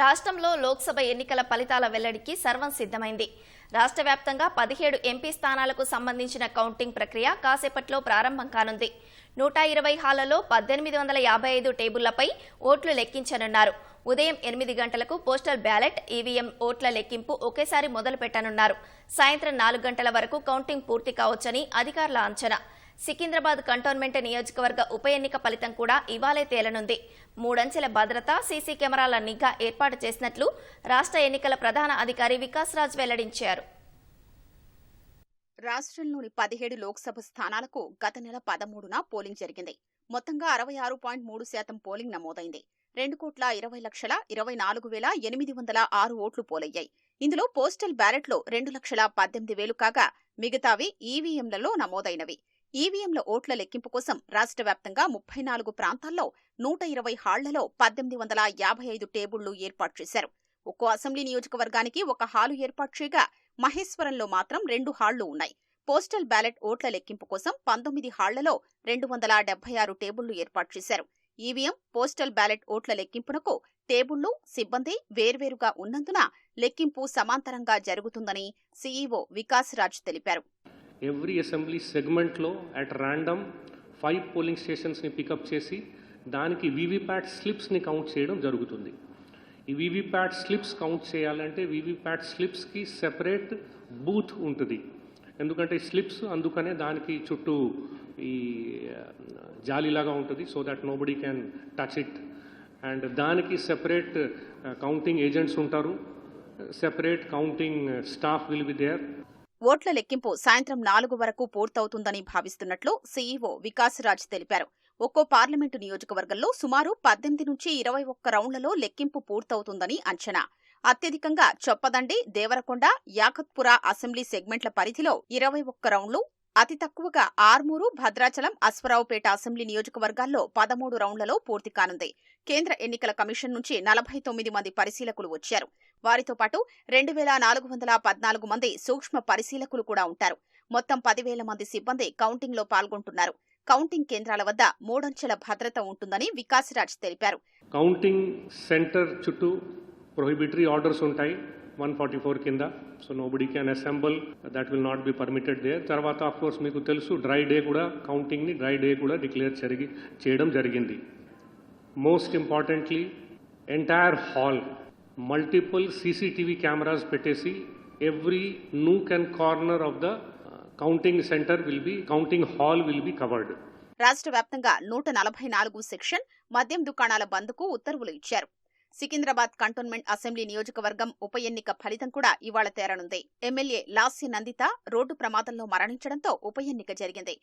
రాష్ట్రంలో లోక్సభ ఎన్నికల ఫలితాల వెల్లడికి సర్వం సిద్ధమైంది. రాష్ట్ర వ్యాప్తంగా పదిహేడు ఎంపీ స్థానాలకు సంబంధించిన కౌంటింగ్ ప్రక్రియ కాసేపట్లో ప్రారంభం కానుంది. నూట ఇరవై హాళ్ళలో పద్దెనిమిది వందల యాభై ఐదు టేబుళ్ళపై ఓట్లు లెక్కించనున్నారు. ఉదయం ఎనిమిది గంటలకు పోస్టల్ బ్యాలెట్ ఈవీఎం ఓట్ల లెక్కింపు ఒకేసారి మొదలు పెట్టనున్నారు సాయంత్రం నాలుగు గంటల వరకు కౌంటింగ్ పూర్తి కావచ్చని అధికారుల అంచనా. సికింద్రాబాద్ కంటోన్మెంట్ నియోజకవర్గ ఉప ఎన్నిక ఫలితం కూడా ఇవాళే తేలనుంది. మూడంచెల భద్రత సీసీ కెమెరాల నిఘా ఏర్పాటు చేసినట్లు రాష్ట్ర ఎన్నికల ప్రధాన అధికారి వికాస్ రాజ్ వెల్లడించారు. రాష్ట్రంలోని పదిహేడు లోక్సభ స్థానాలకు గత నెల పదమూడున పోలింగ్ జరిగింది. మొత్తంగా అరవై ఆరు పాయింట్ మూడు శాతం పోలింగ్ నమోదైంది. రెండు కోట్ల ఇరవై లక్షల ఇరవై నాలుగు వేల ఎనిమిది వందల ఆరు ఓట్లు పోలయ్యాయి. ఇందులో పోస్టల్ బ్యాలెట్లో రెండు లక్షల పద్దెనిమిది వేలు కాగా మిగతావి ఈవీఎంలలో నమోదైనవి. ఈవీఎంల ఓట్ల లెక్కింపు కోసం రాష్ట్ర వ్యాప్తంగా ముప్పై నాలుగు ప్రాంతాల్లో నూట ఇరవై హాళ్ళలో పద్దెనిమిది వందల యాభై ఐదు టేబుళ్ళు ఏర్పాటు చేశారు. ఒక్కో అసెంబ్లీ నియోజకవర్గానికి ఒక హాలు ఏర్పాటు చేయగా మహేశ్వరంలో మాత్రం రెండు హాళ్ళు ఉన్నాయి. పోస్టల్ బ్యాలెట్ ఓట్ల లెక్కింపు కోసం పంతొమ్మిది హాళ్ళలో రెండు వందల డెబ్బై ఆరు టేబుళ్ళు ఏర్పాటు చేశారు. ఈవీఎం పోస్టల్ బ్యాలెట్ ఓట్ల లెక్కింపునకు టేబుళ్ళు సిబ్బంది వేర్వేరుగా ఉన్నందున లెక్కింపు సమాంతరంగా జరుగుతుందని సీఈఓ వికాస్ రాజ్ తెలిపారు. ఎవ్రీ అసెంబ్లీ సెగ్మెంట్లో అట్ ర్యాండమ్ ఫైవ్ పోలింగ్ స్టేషన్స్ని పికప్ చేసి దానికి వీవీప్యాట్ స్లిప్స్ని కౌంట్ చేయడం జరుగుతుంది. ఈ వీవీప్యాట్ స్లిప్స్ కౌంట్ చేయాలంటే వీవీప్యాట్ స్లిప్స్కి సెపరేట్ బూత్ ఉంటుంది. ఎందుకంటే స్లిప్స్ అందుకనే దానికి చుట్టూ ఈ జాలీలాగా ఉంటుంది. So that nobody can touch it and దానికి సెపరేట్ కౌంటింగ్ ఏజెంట్స్ ఉంటారు. Separate counting staff will be there. ఓట్ల లెక్కింపు సాయంత్రం నాలుగు వరకు పూర్తవుతుందని భావిస్తున్నట్లు సీఈఓ వికాస్ రాజ్ తెలిపారు. ఒక్కో పార్లమెంటు నియోజకవర్గంలో సుమారు పద్దెనిమిది నుంచి ఇరవై ఒక్క రౌండ్లలో లెక్కింపు పూర్తవుతుందని అంచనా. అత్యధికంగా చొప్పదండి దేవరకొండ యాకత్పుర అసెంబ్లీ సెగ్మెంట్ల పరిధిలో ఇరవై ఒక్క రౌండ్లు అతి తక్కువగా ఆర్మూరు భద్రాచలం అశ్వరావుపేట అసెంబ్లీ నియోజకవర్గాల్లో పదమూడు రౌండ్లలో పూర్తి కానుంది. కేంద్ర ఎన్నికల కమిషన్ నుంచి నలభై తొమ్మిది మంది పరిశీలకులు వచ్చారు. వారితో పాటు రెండు వేల నాలుగు వందల పద్నాలుగు మంది సూక్ష్మ పరిశీలకులు కూడా ఉంటారు. మొత్తం పదివేల మంది సిబ్బంది కౌంటింగ్లో పాల్గొంటున్నారు. కౌంటింగ్ కేంద్రాల వద్ద మూడంచెల భద్రత ఉంటుందని వికాస్ రాజ్ తెలిపారు. కౌంటింగ్ సెంటర్ చుట్టూ ప్రొహిబిటరీ ఆర్డర్స్ ఉంటాయి వన్ ఫార్టీ ఫోర్ కింద. So nobody can assemble that will not be permitted they తర్వాత ఆఫ్ కోర్స్ మీకు తెలుసు డ్రై డే కూడా కౌంటింగ్ని డ్రై డే కూడా డిక్లేర్ జరిగి చేయడం జరిగింది. Most importantly entire hall multiple CCTV cameras పెట్టేసి every nook and corner of the counting centre will be counting hall will be covered రాష్ట్ర వ్యాప్తంగా నూట నలభై నాలుగు సెక్షన్ మద్యం దుకాణాల బంద్కు ఉత్తర్వులు ఇచ్చారు. సికింద్రాబాద్ కంటోన్మెంట్ అసెంబ్లీ నియోజకవర్గం ఉప ఎన్నిక ఫలితం కూడా ఇవాళ తేరనుంది. ఎమ్మెల్యే లాస్య నందిత రోడ్డు ప్రమాదంలో మరణించడంతో ఉప ఎన్నిక జరిగింది.